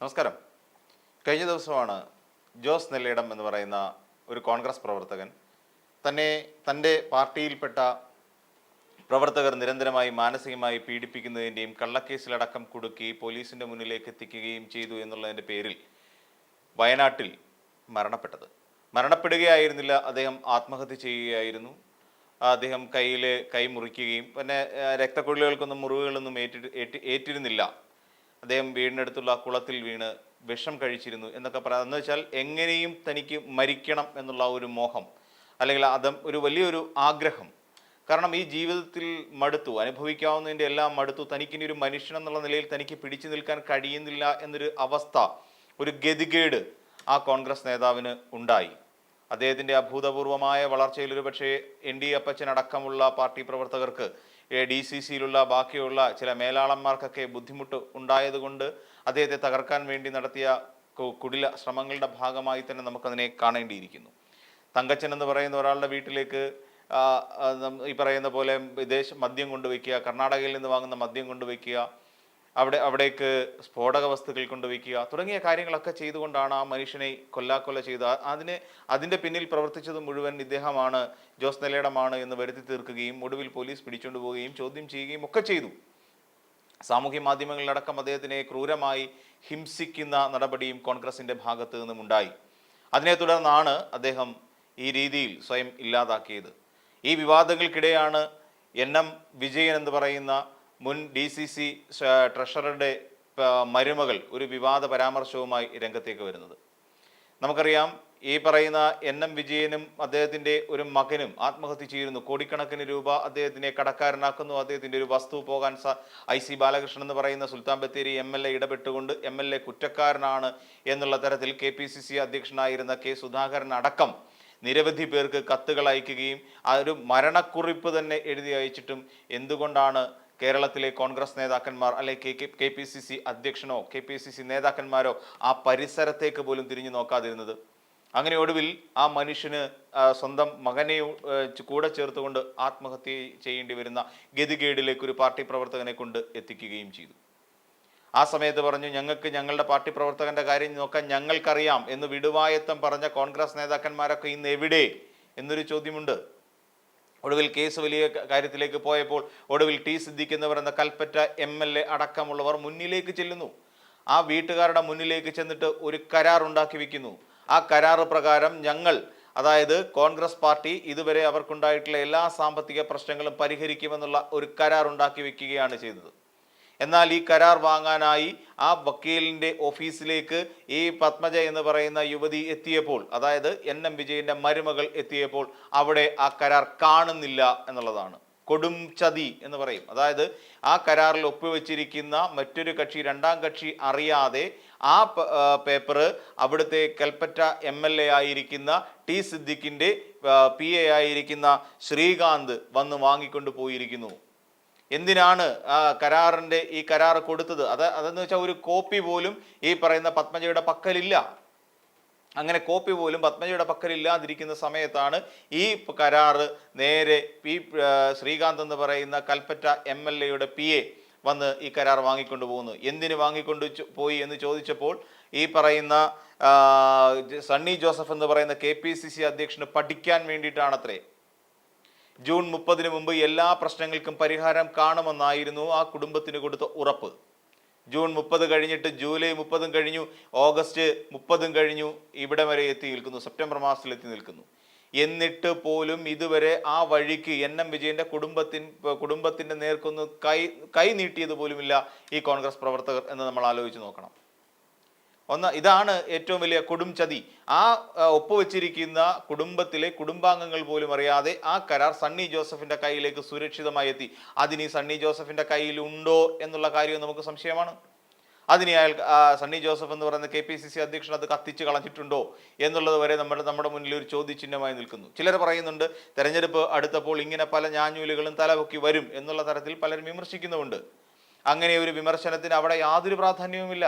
നമസ്കാരം. കഴിഞ്ഞ ദിവസമാണ് ജോസ് നെല്ലിടം എന്ന് പറയുന്ന ഒരു കോൺഗ്രസ് പ്രവർത്തകൻ തന്നെ തന്റെ പാർട്ടിയിൽപ്പെട്ട പ്രവർത്തകർ നിരന്തരമായി മാനസികമായി പീഡിപ്പിക്കുന്നതിന്റെയും കള്ളക്കേസിലടക്കം കൊടുക്കി പോലീസിന്റെ മുന്നിലേക്ക് എത്തിക്കുകയും ചെയ്തു എന്നുള്ളതിന്റെ പേരിൽ വയനാട്ടിൽ മരണപ്പെട്ടത്. മരണപ്പെടുകയായിരുന്നില്ല അദ്ദേഹം ആത്മഹത്യ ചെയ്യുകയായിരുന്നു. അദ്ദേഹം കയ്യിൽ കൈ മുറിക്കുകയും പിന്നെ രക്തക്കൊള്ളികൾക്കൊന്നും മുറിവുകളൊന്നും ഏറ്റി ഏറ്റിരുന്നില്ല. അദ്ദേഹം വീടിനടുത്തുള്ള കുളത്തിൽ വീണ് വിഷം കഴിച്ചിരുന്നു എന്നൊക്കെ പറയാം. എന്ന് വെച്ചാൽ എങ്ങനെയും തനിക്ക് മരിക്കണം എന്നുള്ള ഒരു മോഹം അല്ലെങ്കിൽ അത് ഒരു വലിയൊരു ആഗ്രഹം. കാരണം ഈ ജീവിതത്തിൽ മടുത്തു അനുഭവിക്കാവുന്നതിന്റെ എല്ലാം മടുത്തു. തനിക്കിനി ഒരു മനുഷ്യൻ എന്നുള്ള നിലയിൽ തനിക്ക് പിടിച്ചു നിൽക്കാൻ കഴിയുന്നില്ല എന്നൊരു അവസ്ഥ ഒരു ഗതികേട് ആ കോൺഗ്രസ് നേതാവിന് ഉണ്ടായി. അദ്ദേഹത്തിന്റെ അഭൂതപൂർവമായ വളർച്ചയിൽ ഒരു പക്ഷേ എൻ ഡി അപ്പച്ചൻ അടക്കമുള്ള പാർട്ടി പ്രവർത്തകർക്ക് ഡി സി സിയിലുള്ള ബാക്കിയുള്ള ചില മേലാളന്മാർക്കൊക്കെ ബുദ്ധിമുട്ട് ഉണ്ടായതുകൊണ്ട് അദ്ദേഹത്തെ തകർക്കാൻ വേണ്ടി നടത്തിയ കുടില ശ്രമങ്ങളുടെ ഭാഗമായി തന്നെ നമുക്കതിനെ കാണേണ്ടിയിരിക്കുന്നു. തങ്കച്ചൻ എന്ന് പറയുന്ന ഒരാളുടെ വീട്ടിലേക്ക് ഈ പറയുന്ന പോലെ വിദേശ മദ്യം കൊണ്ടുവയ്ക്കുക കർണാടകയിൽ നിന്ന് വാങ്ങുന്ന മദ്യം കൊണ്ടുവയ്ക്കുക അവിടെ അവിടേക്ക് സ്ഫോടക വസ്തുക്കൾ കൊണ്ടുവയ്ക്കുക തുടങ്ങിയ കാര്യങ്ങളൊക്കെ ചെയ്തുകൊണ്ടാണ് ആ മനുഷ്യനെ കൊല്ലാക്കൊല്ല ചെയ്ത് അതിനെ അതിന്റെ പിന്നിൽ പ്രവർത്തിച്ചത് മുഴുവൻ ഇദ്ദേഹമാണ് ജോസ് നെല്ലേടമാണ് എന്ന് വരുത്തി തീർക്കുകയും ഒടുവിൽ പോലീസ് പിടിച്ചുകൊണ്ട് പോവുകയും ചോദ്യം ചെയ്യുകയും ഒക്കെ ചെയ്തു. സാമൂഹ്യ മാധ്യമങ്ങളിലടക്കം അദ്ദേഹത്തിനെ ക്രൂരമായി ഹിംസിക്കുന്ന നടപടിയും കോൺഗ്രസിന്റെ ഭാഗത്ത് നിന്നും ഉണ്ടായി. അതിനെ തുടർന്നാണ് അദ്ദേഹം ഈ രീതിയിൽ സ്വയം ഇല്ലാതാക്കിയത്. ഈ വിവാദങ്ങൾക്കിടെയാണ് എൻ എം വിജയൻ എന്ന് പറയുന്ന മുൻ ഡി സി സി ട്രഷററുടെ മരുമകൾ ഒരു വിവാദ പരാമർശവുമായി രംഗത്തേക്ക് വരുന്നത്. നമുക്കറിയാം ഈ പറയുന്ന എൻ എം വിജയനും അദ്ദേഹത്തിന്റെ ഒരു മകനും ആത്മഹത്യ ചെയ്യുന്നു കോടിക്കണക്കിന് രൂപ അദ്ദേഹത്തിനെ കടക്കാരനാക്കുന്നു. അദ്ദേഹത്തിന്റെ ഒരു വസ്തു പോകാൻ സ ഐ സി ബാലകൃഷ്ണൻ എന്ന് പറയുന്ന Sultan Bathery M L A ഇടപെട്ടുകൊണ്ട് M L A കുറ്റക്കാരനാണ് എന്നുള്ള തരത്തിൽ കെ പി സി സി അധ്യക്ഷനായിരുന്ന കെ സുധാകരൻ അടക്കം നിരവധി പേർക്ക് കത്തുകൾ അയക്കുകയും ആ ഒരു മരണക്കുറിപ്പ് തന്നെ എഴുതി അയച്ചിട്ടും എന്തുകൊണ്ടാണ് കേരളത്തിലെ കോൺഗ്രസ് നേതാക്കന്മാർ അല്ലെ കെ പി സി സി അധ്യക്ഷനോ കെ പി സി സി നേതാക്കന്മാരോ ആ പരിസരത്തേക്ക് പോലും തിരിഞ്ഞു നോക്കാതിരുന്നത്. അങ്ങനെ ഒടുവിൽ ആ മനുഷ്യന് സ്വന്തം മകനെ കൂടെ ചേർത്തുകൊണ്ട് ആത്മഹത്യ ചെയ്യേണ്ടി വരുന്ന ഗതികേടിലേക്ക് ഒരു പാർട്ടി പ്രവർത്തകനെ കൊണ്ട് എത്തിക്കുകയും ചെയ്തു. ആ സമയത്ത് പറഞ്ഞു ഞങ്ങൾക്ക് ഞങ്ങളുടെ പാർട്ടി പ്രവർത്തകന്റെ കാര്യം നോക്കാൻ ഞങ്ങൾക്കറിയാം എന്ന് വിടുവായത്തം പറഞ്ഞ കോൺഗ്രസ് നേതാക്കന്മാരൊക്കെ ഇന്ന് എവിടെ? എന്നൊരു ചോദ്യമുണ്ട്. ഒടുവിൽ കേസ് വലിയ കാര്യത്തിലേക്ക് പോയപ്പോൾ ഒടുവിൽ ടി സിദ്ദിഖ് എന്ന കൽപ്പറ്റ എം എൽ എ അടക്കമുള്ളവർ മുന്നിലേക്ക് ചെല്ലുന്നു. ആ വീട്ടുകാരുടെ മുന്നിലേക്ക് ചെന്നിട്ട് ഒരു കരാർ ഉണ്ടാക്കി വെക്കുന്നു. ആ കരാറ് പ്രകാരം ഞങ്ങൾ അതായത് കോൺഗ്രസ് പാർട്ടി ഇതുവരെ അവർക്കുണ്ടായിട്ടുള്ള എല്ലാ സാമ്പത്തിക പ്രശ്നങ്ങളും പരിഹരിക്കുമെന്നുള്ള ഒരു കരാർ ഉണ്ടാക്കി വെക്കുകയാണ് ചെയ്തത്. എന്നാൽ ഈ കരാർ വാങ്ങാനായി ആ വക്കീലിന്റെ ഓഫീസിലേക്ക് ഈ പത്മജ എന്ന് പറയുന്ന യുവതി എത്തിയപ്പോൾ അതായത് എൻ എം വിജയന്റെ മരുമകൾ എത്തിയപ്പോൾ അവിടെ ആ കരാർ കാണുന്നില്ല എന്നുള്ളതാണ്. കൊടും ചതി എന്ന് പറയും. അതായത് ആ കരാറിൽ ഒപ്പുവെച്ചിരിക്കുന്ന മറ്റൊരു കക്ഷി രണ്ടാം കക്ഷി അറിയാതെ ആ പേപ്പർ അവിടുത്തെ കൽപ്പറ്റ എം എൽ എ ആയിരിക്കുന്ന ടി സിദ്ദിഖിന്റെ പി എ ആയിരിക്കുന്ന ശ്രീകാന്ത് വന്ന് വാങ്ങിക്കൊണ്ട് പോയിരിക്കുന്നു. എന്തിനാണ് ആ കരാറിന്റെ ഈ കരാർ കൊടുത്തത്? അത് അതെന്ന് വെച്ചാൽ ഒരു കോപ്പി പോലും ഈ പറയുന്ന പത്മജയുടെ പക്കലില്ല. അങ്ങനെ കോപ്പി പോലും പത്മജയുടെ പക്കലില്ലാതിരിക്കുന്ന സമയത്താണ് ഈ കരാറ് നേരെ പി ശ്രീകാന്ത് എന്ന് പറയുന്ന കൽപ്പറ്റ എം എൽ എയുടെ പി എ വന്ന് ഈ കരാർ വാങ്ങിക്കൊണ്ട് പോകുന്നു. എന്തിന് വാങ്ങിക്കൊണ്ട് പോയി എന്ന് ചോദിച്ചപ്പോൾ ഈ പറയുന്ന സണ്ണി ജോസഫ് എന്ന് പറയുന്ന കെ പി സി സി അധ്യക്ഷന് പഠിക്കാൻ വേണ്ടിയിട്ടാണത്രേ. ജൂൺ മുപ്പതിന് മുമ്പ് എല്ലാ പ്രശ്നങ്ങൾക്കും പരിഹാരം കാണുമെന്നായിരുന്നു ആ കുടുംബത്തിന് കൊടുത്ത ഉറപ്പ്. ജൂൺ മുപ്പത് കഴിഞ്ഞിട്ട് ജൂലൈ മുപ്പതും കഴിഞ്ഞു ഓഗസ്റ്റ് മുപ്പതും കഴിഞ്ഞു ഇവിടെ വരെ എത്തി നിൽക്കുന്നു സെപ്റ്റംബർ മാസത്തിൽ എത്തി നിൽക്കുന്നു. എന്നിട്ട് പോലും ഇതുവരെ ആ വഴിക്ക് എൻ എം വിജയന്റെ കുടുംബത്തിൻ കുടുംബത്തിന്റെ നേർക്കൊന്ന് കൈ കൈ നീട്ടിയത് പോലുമില്ല ഈ കോൺഗ്രസ് പ്രവർത്തകർ എന്ന് നമ്മൾ ആലോചിച്ച് നോക്കണം. ഒന്ന് ഇതാണ് ഏറ്റവും വലിയ കൊടും ചതി. ആ ഒപ്പുവെച്ചിരിക്കുന്ന കുടുംബത്തിലെ കുടുംബാംഗങ്ങൾ പോലും അറിയാതെ ആ കരാർ സണ്ണി ജോസഫിന്റെ കയ്യിലേക്ക് സുരക്ഷിതമായി എത്തി. അതിനി സണ്ണി ജോസഫിന്റെ കയ്യിൽ ഉണ്ടോ എന്നുള്ള കാര്യം നമുക്ക് സംശയമാണ്. അതിനെ അയാൾ സണ്ണി ജോസഫ് എന്ന് പറയുന്ന കെ പി സി സി അധ്യക്ഷൻ അത് കത്തിച്ച് കളഞ്ഞിട്ടുണ്ടോ എന്നുള്ളത് വരെ നമ്മുടെ നമ്മുടെ മുന്നിൽ ഒരു ചോദ്യചിഹ്നമായി നിൽക്കുന്നു. ചിലർ പറയുന്നുണ്ട് തെരഞ്ഞെടുപ്പ് അടുത്തപ്പോൾ ഇങ്ങനെ പല ഞാഞ്ഞൂലുകളും തലപൊക്കി വരും എന്നുള്ള തരത്തിൽ പലരും വിമർശിക്കുന്നുമുണ്ട്. അങ്ങനെ ഒരു വിമർശനത്തിന് അവിടെ യാതൊരു പ്രാധാന്യവുമില്ല.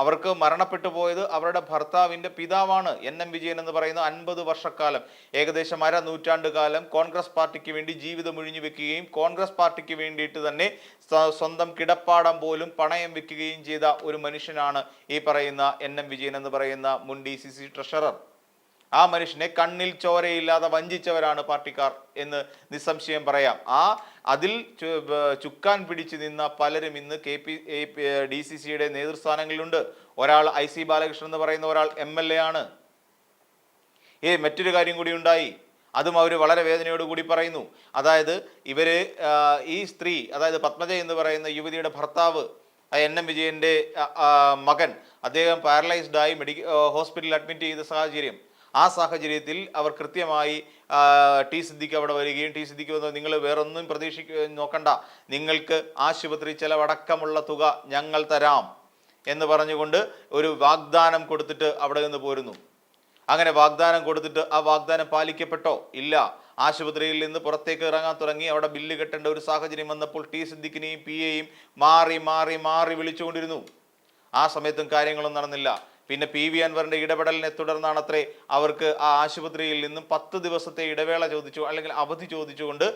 അവർക്ക് മരണപ്പെട്ടു പോയത് അവരുടെ ഭർത്താവിന്റെ പിതാവാണ് എൻ എം വിജയൻ എന്ന് പറയുന്ന അൻപത് വർഷക്കാലം. ഏകദേശം അര നൂറ്റാണ്ട് കാലം കോൺഗ്രസ് പാർട്ടിക്ക് വേണ്ടി ജീവിതം ഒഴിഞ്ഞു വെക്കുകയും കോൺഗ്രസ് പാർട്ടിക്ക് വേണ്ടിയിട്ട് തന്നെ സ്വന്തം കിടപ്പാടം പോലും പണയം വെക്കുകയും ചെയ്ത ഒരു മനുഷ്യനാണ് ഈ പറയുന്ന എൻ എം വിജയൻ എന്ന് പറയുന്ന മുൻ ഡി സി സി ട്രഷറർ. ആ മനുഷ്യനെ കണ്ണിൽ ചോരയില്ലാതെ വഞ്ചിച്ചവരാണ് പാർട്ടിക്കാർ എന്ന് നിസ്സംശയം പറയാം. ആ അതിൽ ചുക്കാൻ പിടിച്ചു നിന്ന പലരും ഇന്ന് കെ പി ഡി സി സിയുടെ നേതൃസ്ഥാനങ്ങളിലുണ്ട്. ഒരാൾ ഐ സി ബാലകൃഷ്ണൻ എന്ന് പറയുന്ന ഒരാൾ എം എൽ എ ആണ്. ഏ മറ്റൊരു കാര്യം കൂടി ഉണ്ടായി. അതും അവർ വളരെ വേദനയോടുകൂടി പറയുന്നു. അതായത് ഇവർ ഈ സ്ത്രീ അതായത് പത്മജ എന്ന് പറയുന്ന യുവതിയുടെ ഭർത്താവ് എൻ എം ആ, മകൻ അദ്ദേഹം പാരലൈസ്ഡായി മെഡിക്കൽ ഹോസ്പിറ്റലിൽ അഡ്മിറ്റ് ചെയ്ത സാഹചര്യം. ആ സാഹചര്യത്തിൽ അവർ കൃത്യമായി ടി സിദ്ദിഖ് അവിടെ വരികയും ടി സിദ്ദിഖ് വന്ന് നിങ്ങൾ വേറൊന്നും പ്രതീക്ഷിക്ക നോക്കണ്ട. നിങ്ങൾക്ക് ആശുപത്രി ചെലവടക്കമുള്ള തുക ഞങ്ങൾ തരാം. എന്ന് പറഞ്ഞുകൊണ്ട് ഒരു വാഗ്ദാനം കൊടുത്തിട്ട് അവിടെ നിന്ന് പോരുന്നു. അങ്ങനെ വാഗ്ദാനം കൊടുത്തിട്ട് ആ വാഗ്ദാനം പാലിക്കപ്പെട്ടോ? ഇല്ല. ആശുപത്രിയിൽ നിന്ന് പുറത്തേക്ക് ഇറങ്ങാൻ തുടങ്ങി അവിടെ ബില്ല് കെട്ടേണ്ട ഒരു സാഹചര്യം വന്നപ്പോൾ ടി സിദ്ദിഖിനെയും പി എയും മാറി മാറി മാറി വിളിച്ചുകൊണ്ടിരുന്നു. ആ സമയത്തും കാര്യങ്ങളൊന്നും നടന്നില്ല. പിന്നെ പി വി അൻവറിന്റെ ഇടപെടലിനെ തുടർന്നാണ് അത്രേ അവർക്ക് ആ ആശുപത്രിയിൽ നിന്നും പത്ത് ദിവസത്തെ ഇടവേള ചോദിച്ചു അല്ലെങ്കിൽ അവധി ചോദിച്ചുകൊണ്ട്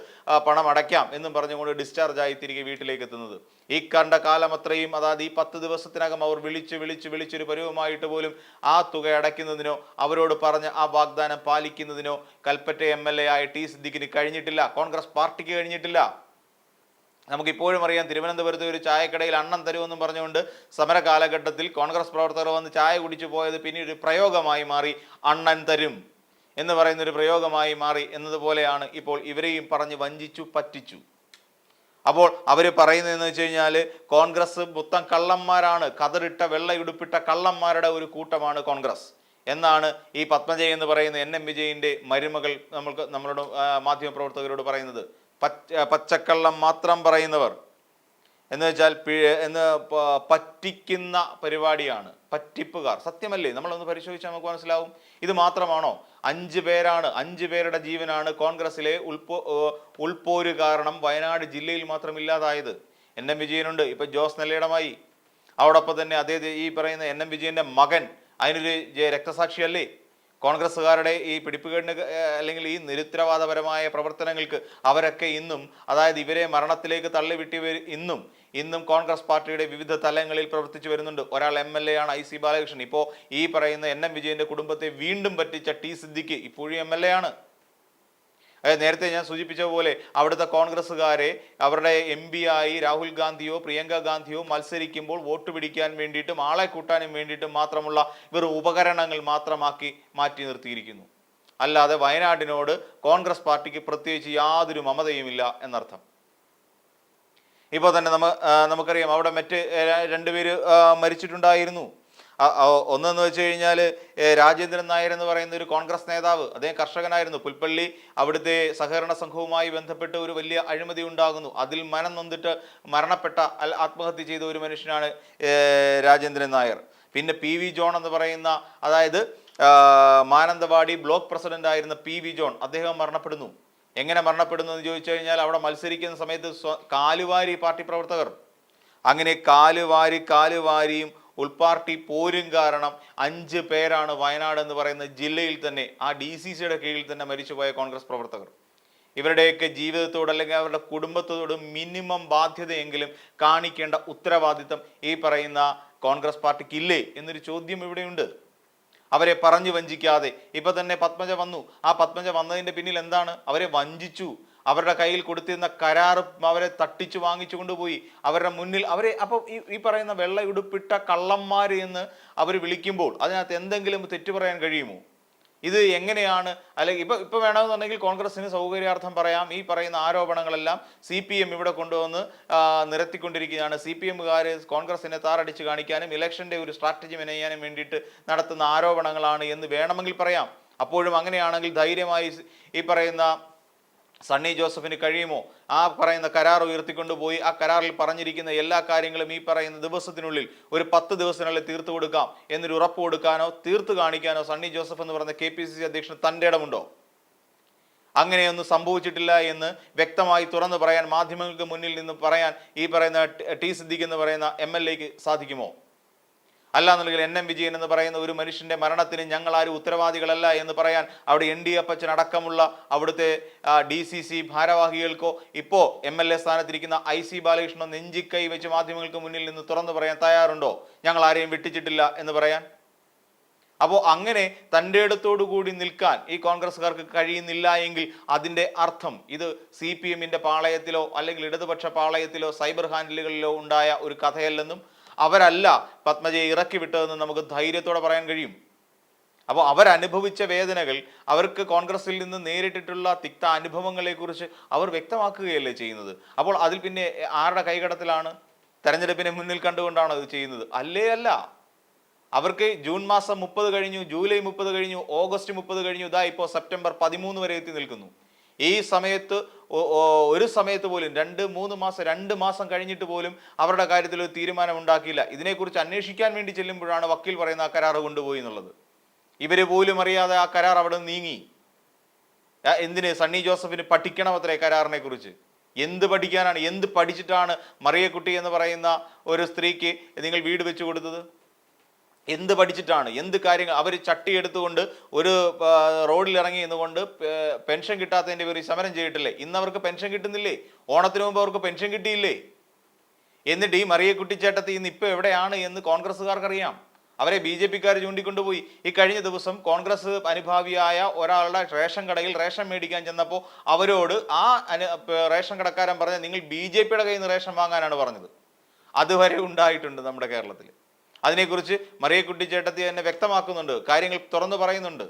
പണം അടയ്ക്കാം എന്നും പറഞ്ഞുകൊണ്ട് ഡിസ്ചാർജ് ആയി തിരികെ വീട്ടിലേക്ക് എത്തുന്നത് ഈ കണ്ട കാലം അത്രയും അതായത് ഈ പത്ത് ദിവസത്തിനകം അവർ വിളിച്ച് വിളിച്ച് വിളിച്ചൊരു പരുവമായിട്ട് പോലും ആ തുക അടയ്ക്കുന്നതിനോ അവരോട് പറഞ്ഞ ആ വാഗ്ദാനം പാലിക്കുന്നതിനോ കൽപ്പറ്റ എം എൽ എ ആയ ടി സിദ്ദിഖിന് കഴിഞ്ഞിട്ടില്ല. കോൺഗ്രസ് പാർട്ടിക്ക് കഴിഞ്ഞിട്ടില്ല. നമുക്കിപ്പോഴും അറിയാം തിരുവനന്തപുരത്ത് ഒരു ചായക്കടയിൽ അണ്ണം തരുമെന്നും പറഞ്ഞുകൊണ്ട് സമര കാലഘട്ടത്തിൽ കോൺഗ്രസ് പ്രവർത്തകർ വന്ന് ചായ കുടിച്ചു പോയത് പിന്നീട് ഒരു പ്രയോഗമായി മാറി അണ്ണൻ തരും എന്ന് പറയുന്ന ഒരു പ്രയോഗമായി മാറി എന്നതുപോലെയാണ് ഇപ്പോൾ ഇവരെയും പറഞ്ഞ് വഞ്ചിച്ചു പറ്റിച്ചു. അപ്പോൾ അവർ പറയുന്നതെന്ന് വെച്ച് കഴിഞ്ഞാൽ കോൺഗ്രസ് മൊത്തം കള്ളന്മാരാണ്. കതറിട്ട വെള്ളയുടുപ്പിട്ട കള്ളന്മാരുടെ ഒരു കൂട്ടമാണ് കോൺഗ്രസ്. എന്നാണ് ഈ പത്മജയ എന്ന് പറയുന്ന എൻ എം വിജയിന്റെ മരുമകൾ നമ്മൾക്ക് നമ്മളോട് മാധ്യമപ്രവർത്തകരോട് പറയുന്നത്. പച്ച പച്ചക്കള്ളം മാത്രം പറയുന്നവർ. എന്ന് വെച്ചാൽ എന്ന് പറ്റിക്കുന്ന പരിപാടിയാണ്. പറ്റിപ്പുകാർ. സത്യമല്ലേ? നമ്മളൊന്ന് പരിശോധിച്ചാൽ നമുക്ക് മനസ്സിലാവും. ഇത് മാത്രമാണോ? അഞ്ച് പേരാണ് അഞ്ച് പേരുടെ ജീവനാണ് കോൺഗ്രസിലെ ഉൾപോ ഉൾപോര് കാരണം വയനാട് ജില്ലയിൽ മാത്രം ഇല്ലാതായത് എൻ. എം. വിജയനുണ്ട്. ഇപ്പൊ ജോസ് നെല്ലയിടമായി അതോടൊപ്പം തന്നെ അതേ ഈ പറയുന്ന എൻ. എം. വിജയന്റെ മകൻ. അതിനൊരു രക്തസാക്ഷിയല്ലേ? കോൺഗ്രസ്സുകാരുടെ ഈ പിടിപ്പുകേടിന് അല്ലെങ്കിൽ ഈ നിരുത്തരവാദപരമായ പ്രവർത്തനങ്ങൾക്ക് അവരൊക്കെ ഇന്നും അതായത് ഇവരെ മരണത്തിലേക്ക് തള്ളിവിട്ടിയവർ ഇന്നും ഇന്നും കോൺഗ്രസ് പാർട്ടിയുടെ വിവിധ തലങ്ങളിൽ പ്രവർത്തിച്ചു വരുന്നുണ്ട്. ഒരാൾ എം എൽ എ ആണ് ഐ സി ബാലകൃഷ്ണൻ. ഇപ്പോൾ ഈ പറയുന്ന എൻ എം വിജയന്റെ കുടുംബത്തെ വീണ്ടും പറ്റിച്ച ടി സിദ്ദിഖ് ഇപ്പോഴും എം എൽ എ ആണ്. നേരത്തെ ഞാൻ സൂചിപ്പിച്ച പോലെ അവിടുത്തെ കോൺഗ്രസ്സുകാരെ അവരുടെ എം പി ആയി രാഹുൽ ഗാന്ധിയോ പ്രിയങ്ക ഗാന്ധിയോ മത്സരിക്കുമ്പോൾ വോട്ട് പിടിക്കാൻ വേണ്ടിയിട്ടും ആളെ കൂട്ടാനും വേണ്ടിയിട്ടും മാത്രമുള്ള ഇവർ ഉപകരണങ്ങൾ മാത്രമാക്കി മാറ്റി നിർത്തിയിരിക്കുന്നു. അല്ലാതെ വയനാടിനോട് കോൺഗ്രസ് പാർട്ടിക്ക് പ്രത്യേകിച്ച് യാതൊരു മമതയുമില്ല എന്നർത്ഥം. ഇപ്പോൾ തന്നെ നമ്മ നമുക്കറിയാം അവിടെ മറ്റ് രണ്ടുപേര് മരിച്ചിട്ടുണ്ടായിരുന്നു. ഒന്നെന്ന് വെച്ച് കഴിഞ്ഞാൽ രാജേന്ദ്രൻ നായർ എന്ന് പറയുന്ന ഒരു കോൺഗ്രസ് നേതാവ് അദ്ദേഹം കർഷകനായിരുന്നു. പുൽപ്പള്ളി അവിടുത്തെ സഹകരണ സംഘവുമായി ബന്ധപ്പെട്ട് ഒരു വലിയ അഴിമതി ഉണ്ടാകുന്നു. അതിൽ മനം നൊന്നിട്ട് മരണപ്പെട്ട അൽ ആത്മഹത്യ ചെയ്ത ഒരു മനുഷ്യനാണ് രാജേന്ദ്രൻ നായർ. പിന്നെ പി വി ജോൺ എന്ന് പറയുന്ന അതായത് മാനന്തവാടി ബ്ലോക്ക് പ്രസിഡന്റ് ആയിരുന്ന പി വി ജോൺ അദ്ദേഹം മരണപ്പെടുന്നു. എങ്ങനെ മരണപ്പെടുന്നു എന്ന് ചോദിച്ചു കഴിഞ്ഞാൽ അവിടെ മത്സരിക്കുന്ന സമയത്ത് കാലുവാരി പാർട്ടി പ്രവർത്തകർ. അങ്ങനെ കാലുവാരി കാലുവാരിയും ഉൾപാർട്ടി പോരും കാരണം അഞ്ച് പേരാണ് വയനാട് എന്ന് പറയുന്ന ജില്ലയിൽ തന്നെ ആ ഡി സി സിയുടെ കീഴിൽ തന്നെ മരിച്ചുപോയ കോൺഗ്രസ് പ്രവർത്തകർ. ഇവരുടെയൊക്കെ ജീവിതത്തോട് അല്ലെങ്കിൽ അവരുടെ കുടുംബത്തോട് മിനിമം ബാധ്യതയെങ്കിലും കാണിക്കേണ്ട ഉത്തരവാദിത്തം ഈ പറയുന്ന കോൺഗ്രസ് പാർട്ടിക്ക് ഇല്ലേ എന്നൊരു ചോദ്യം ഇവിടെയുണ്ട്. അവരെ പറഞ്ഞു വഞ്ചിക്കാതെ. ഇപ്പൊ തന്നെ പത്മജ വന്നു. ആ പത്മജ വന്നതിന്റെ പിന്നിൽ എന്താണ്? അവരെ വഞ്ചിച്ചു. അവരുടെ കയ്യിൽ കൊടുത്തിരുന്ന കരാർ അവരെ തട്ടിച്ചു വാങ്ങിച്ചു കൊണ്ടുപോയി. അവരുടെ മുന്നിൽ അവരെ അപ്പോൾ ഈ ഈ പറയുന്ന വെള്ള ഉടുപ്പിട്ട കള്ളന്മാര് എന്ന് അവർ വിളിക്കുമ്പോൾ അതിനകത്ത് എന്തെങ്കിലും തെറ്റു പറയാൻ കഴിയുമോ? ഇത് എങ്ങനെയാണ്? അല്ലെങ്കിൽ ഇപ്പൊ ഇപ്പൊ വേണമെന്നുണ്ടെങ്കിൽ കോൺഗ്രസിന് സൗകര്യാർത്ഥം പറയാം. ഈ പറയുന്ന ആരോപണങ്ങളെല്ലാം സി പി എം ഇവിടെ കൊണ്ടുവന്ന് നിരത്തിക്കൊണ്ടിരിക്കുകയാണ്. സി പി എമ്മുകാർ കോൺഗ്രസിനെ താറടിച്ച് കാണിക്കാനും ഇലക്ഷന്റെ ഒരു സ്ട്രാറ്റജി മെനയാനും വേണ്ടിയിട്ട് നടത്തുന്ന ആരോപണങ്ങളാണ് എന്ന് വേണമെങ്കിൽ പറയാം. അപ്പോഴും അങ്ങനെയാണെങ്കിൽ ധൈര്യമായി ഈ പറയുന്ന സണ്ണി ജോസഫിന് കഴിയുമോ? ആ പറയുന്ന കരാർ ഉയർത്തിക്കൊണ്ടുപോയി ആ കരാറിൽ പറഞ്ഞിരിക്കുന്ന എല്ലാ കാര്യങ്ങളും ഈ പറയുന്ന ദിവസത്തിനുള്ളിൽ ഒരു പത്ത് ദിവസത്തിനുള്ളിൽ തീർത്തു കൊടുക്കാം എന്നൊരു ഉറപ്പ് കൊടുക്കാനോ തീർത്തു കാണിക്കാനോ സണ്ണി ജോസഫ് എന്ന് പറയുന്ന കെ പി സി സി അധ്യക്ഷൻ തന്റെ ഇടമുണ്ടോ? അങ്ങനെയൊന്നും സംഭവിച്ചിട്ടില്ല എന്ന് വ്യക്തമായി തുറന്നു പറയാൻ മാധ്യമങ്ങൾക്ക് മുന്നിൽ നിന്ന് പറയാൻ ഈ പറയുന്ന ടി- സിദ്ദിഖ് എന്ന് പറയുന്ന എം എൽ എക്ക് സാധിക്കുമോ? അല്ലാന്നുണ്ടെങ്കിൽ എൻ എം വിജയൻ എന്ന് പറയുന്ന ഒരു മനുഷ്യന്റെ മരണത്തിന് ഞങ്ങൾ ആരും ഉത്തരവാദികളല്ല എന്ന് പറയാൻ അവിടെ എൻ ഡി അപ്പച്ചൻ അടക്കമുള്ള അവിടുത്തെ ഡി സി സി ഭാരവാഹികൾക്കോ ഇപ്പോൾ എം എൽ എ സ്ഥാനത്തിരിക്കുന്ന ഐ സി ബാലകൃഷ്ണൻ നെഞ്ചിക്കൈ വെച്ച് മാധ്യമങ്ങൾക്ക് മുന്നിൽ നിന്ന് തുറന്നു പറയാൻ തയ്യാറുണ്ടോ? ഞങ്ങൾ ആരെയും വിട്ടിച്ചിട്ടില്ല എന്ന് പറയാൻ? അപ്പോൾ അങ്ങനെ തന്റെ ഇടത്തോടു കൂടി നിൽക്കാൻ ഈ കോൺഗ്രസ്സുകാർക്ക് കഴിയുന്നില്ല എങ്കിൽ അതിന്റെ അർത്ഥം ഇത് സി പി എമ്മിന്റെ പാളയത്തിലോ അല്ലെങ്കിൽ ഇടതുപക്ഷ പാളയത്തിലോ സൈബർ ഹാൻഡിലുകളിലോ ഉണ്ടായ ഒരു കഥയല്ലെന്നും അവരല്ല പത്മജയെ ഇറക്കി വിട്ടതെന്ന് നമുക്ക് ധൈര്യത്തോടെ പറയാൻ കഴിയും. അപ്പോൾ അവരനുഭവിച്ച വേദനകൾ അവർക്ക് കോൺഗ്രസിൽ നിന്ന് നേരിട്ടിട്ടുള്ള തിക്ത അനുഭവങ്ങളെക്കുറിച്ച് അവർ വ്യക്തമാക്കുകയല്ലേ ചെയ്യുന്നത്? അപ്പോൾ അതിൽ പിന്നെ ആരുടെ കൈകടത്തിലാണ്? തെരഞ്ഞെടുപ്പിനെ മുന്നിൽ കണ്ടുകൊണ്ടാണ് അത് ചെയ്യുന്നത്. അല്ലേ അല്ല. അവർക്ക് ജൂൺ മാസം മുപ്പത് കഴിഞ്ഞു ജൂലൈ മുപ്പത് കഴിഞ്ഞു ഓഗസ്റ്റ് മുപ്പത് കഴിഞ്ഞു ഇതാ ഇപ്പോൾ സെപ്റ്റംബർ പതിമൂന്ന് വരെ എത്തി നിൽക്കുന്നു. ഈ സമയത്ത് ഒരു സമയത്ത് പോലും രണ്ട് മൂന്ന് മാസം രണ്ട് മാസം കഴിഞ്ഞിട്ട് പോലും അവരുടെ കാര്യത്തിൽ ഒരു തീരുമാനം ഉണ്ടാക്കിയില്ല. ഇതിനെക്കുറിച്ച് അന്വേഷിക്കാൻ വേണ്ടി ചെല്ലുമ്പോഴാണ് വക്കീൽ പറയുന്ന ആ കരാർ കൊണ്ടുപോയി എന്നുള്ളത്. ഇവർ പോലും അറിയാതെ ആ കരാർ അവിടെ നീങ്ങി. എന്തിന് സണ്ണി ജോസഫിന് പഠിക്കണം അത്രേ കരാറിനെ കുറിച്ച് എന്ത് പഠിക്കാനാണ് എന്ത് പഠിച്ചിട്ടാണ് മറിയക്കുട്ടി എന്ന് പറയുന്ന ഒരു സ്ത്രീക്ക് നിങ്ങൾ വീട് വെച്ചു കൊടുത്തത്? എന്ത് പഠിച്ചിട്ടാണ് എന്ത് കാര്യങ്ങൾ അവർ ചട്ടി എടുത്തുകൊണ്ട് ഒരു റോഡിൽ ഇറങ്ങി നിന്നുകൊണ്ട് പെൻഷൻ കിട്ടാത്തതിന്റെ പേരിൽ സമരം ചെയ്തിട്ടില്ലേ? ഇന്ന് അവർക്ക് പെൻഷൻ കിട്ടുന്നില്ലേ? ഓണത്തിന് മുമ്പ് അവർക്ക് പെൻഷൻ കിട്ടിയില്ലേ? എന്നിട്ട് ഈ മറിയക്കുട്ടി ചേട്ടത്തി ഇന്ന് ഇപ്പോൾ എവിടെയാണ് എന്ന് കോൺഗ്രസ്സുകാർക്കറിയാം. അവരെ ബി ജെ പിക്കാർ ചൂണ്ടിക്കൊണ്ടുപോയി. ഈ കഴിഞ്ഞ ദിവസം കോൺഗ്രസ് അനുഭാവിയായ ഒരാളുടെ റേഷൻ കടയിൽ റേഷൻ മേടിക്കാൻ ചെന്നപ്പോൾ അവരോട് ആ റേഷൻ കടക്കാരൻ പറഞ്ഞത് നിങ്ങൾ ബി ജെ പിയുടെ കയ്യിൽ നിന്ന് റേഷൻ വാങ്ങാനാണ് പറഞ്ഞത്. അതുവരെ ഉണ്ടായിട്ടുണ്ട് നമ്മുടെ കേരളത്തിൽ അതിനെക്കുറിച്ച് മറിയക്കുട്ടി ചേട്ടത്തി തന്നെ വ്യക്തമാക്കുന്നുണ്ട് കാര്യങ്ങൾ തുറന്നു പറയുന്നുണ്ട്.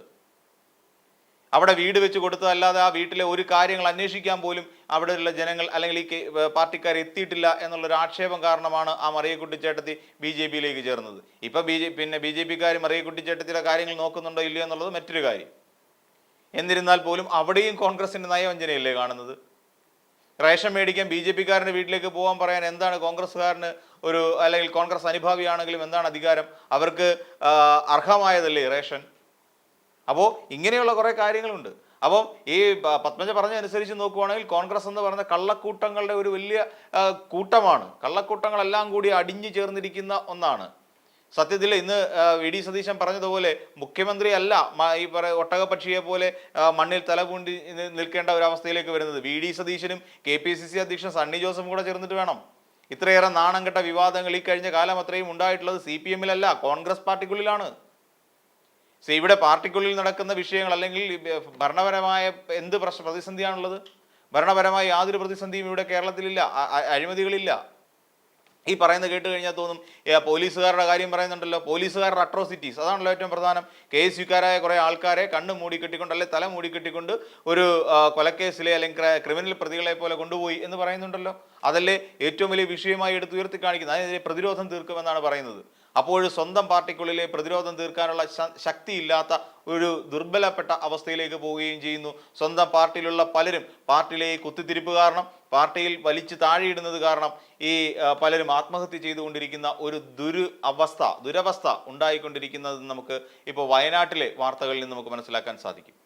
അവിടെ വീട് വെച്ച് കൊടുത്തതല്ലാതെ ആ വീട്ടിലെ ഒരു കാര്യങ്ങൾ അന്വേഷിക്കാൻ പോലും അവിടെയുള്ള ജനങ്ങൾ അല്ലെങ്കിൽ ഈ പാർട്ടിക്കാർ എത്തിയിട്ടില്ല എന്നുള്ളൊരു ആക്ഷേപം കാരണമാണ് ആ മറിയക്കുട്ടി ചേട്ടത്തി ബി ജെ പിയിലേക്ക് ചേർന്നത്. ഇപ്പൊ ബി ജെ പിന്നെ ബി ജെ പിക്കാർ മറിയക്കുട്ടി ചേട്ടത്തിയുടെ കാര്യങ്ങൾ നോക്കുന്നുണ്ടോ ഇല്ലയോ എന്നുള്ളത് മറ്റൊരു കാര്യം. എന്നിരുന്നാൽ പോലും അവിടെയും കോൺഗ്രസിന്റെ നയവഞ്ചനയല്ലേ കാണുന്നത്? റേഷൻ മേടിക്കാൻ ബി ജെ പിക്കാരന്റെ വീട്ടിലേക്ക് പോകാൻ പറയാൻ എന്താണ് കോൺഗ്രസ്സുകാരന് ഒരു അല്ലെങ്കിൽ കോൺഗ്രസ് അനുഭാവിയാണെങ്കിലും എന്താണ് അധികാരം? അവർക്ക് അർഹമായതല്ലേ റേഷൻ? അപ്പോൾ ഇങ്ങനെയുള്ള കുറേ കാര്യങ്ങളുണ്ട്. അപ്പം ഈ പത്മജ പറഞ്ഞതനുസരിച്ച് നോക്കുവാണെങ്കിൽ കോൺഗ്രസ് എന്ന് പറഞ്ഞ കള്ളക്കൂട്ടങ്ങളുടെ ഒരു വലിയ കൂട്ടമാണ്. കള്ളക്കൂട്ടങ്ങളെല്ലാം കൂടി അടിഞ്ഞു ചേർന്നിരിക്കുന്ന ഒന്നാണ്. സത്യത്തിൽ ഇന്ന് വി ഡി സതീശൻ പറഞ്ഞതുപോലെ മുഖ്യമന്ത്രി അല്ല ഈ പറ ഒട്ടകപക്ഷിയെ പോലെ മണ്ണിൽ തലപൂണ്ടി നിൽക്കേണ്ട ഒരു അവസ്ഥയിലേക്ക് വരുന്നത്. വി ഡി സതീശനും കെ പി സി സി അധ്യക്ഷൻ സണ്ണി ജോസഫും കൂടെ ചേർന്നിട്ട് വേണം. ഇത്രയേറെ നാണം കെട്ട വിവാദങ്ങൾ ഈ കഴിഞ്ഞ കാലം അത്രയും ഉണ്ടായിട്ടുള്ളത് സി പി എമ്മിലല്ല കോൺഗ്രസ് പാർട്ടിക്കുള്ളിലാണ്. സോ ഇവിടെ പാർട്ടിക്കുള്ളിൽ നടക്കുന്ന വിഷയങ്ങൾ അല്ലെങ്കിൽ ഭരണപരമായ എന്ത് പ്രശ്ന പ്രതിസന്ധിയാണുള്ളത്? ഭരണപരമായ യാതൊരു പ്രതിസന്ധിയും ഇവിടെ കേരളത്തിലില്ല അഴിമതികളില്ല. ഈ പറയുന്നത് കേട്ട് കഴിഞ്ഞാൽ തോന്നും പോലീസുകാരുടെ കാര്യം പറയുന്നുണ്ടല്ലോ. പോലീസുകാരുടെ അട്രോസിറ്റീസ് അതാണല്ലോ ഏറ്റവും പ്രധാനം. കെ എസ് യുക്കാരായ കുറേ ആൾക്കാരെ കണ്ണ് മൂടിക്കെട്ടിക്കൊണ്ട് അല്ലെങ്കിൽ തല മൂടിക്കെട്ടിക്കൊണ്ട് ഒരു കൊലക്കേസിലെ അല്ലെങ്കിൽ ക്രിമിനൽ പ്രതികളെ പോലെ കൊണ്ടുപോയി എന്ന് പറയുന്നുണ്ടല്ലോ. അതല്ലേ ഏറ്റവും വലിയ വിഷയമായി എടുത്ത് ഉയർത്തി കാണിക്കുന്നത്. അതിനെതിരെ പ്രതിരോധം തീർക്കുമെന്നാണ് പറയുന്നത്. അപ്പോൾ സ്വന്തം പാർട്ടിക്കുള്ളിലെ പ്രതിരോധം തീർക്കാനുള്ള ശക്തിയില്ലാത്ത ഒരു ദുർബലപ്പെട്ട അവസ്ഥയിലേക്ക് പോവുകയും ചെയ്യുന്നു. സ്വന്തം പാർട്ടിയിലുള്ള പലരും പാർട്ടിയിലെ കുത്തിത്തിരിപ്പ് കാരണം പാർട്ടിയിൽ വലിച്ചു താഴെയിടുന്നത് കാരണം ഈ പലരും ആത്മഹത്യ ചെയ്തുകൊണ്ടിരിക്കുന്ന ഒരു ദുരു അവസ്ഥ ദുരവസ്ഥ ഉണ്ടായിക്കൊണ്ടിരിക്കുന്നത് നമുക്ക് ഇപ്പോൾ വയനാട്ടിലെ വാർത്തകളിൽ നിന്ന് നമുക്ക് മനസ്സിലാക്കാൻ സാധിക്കും.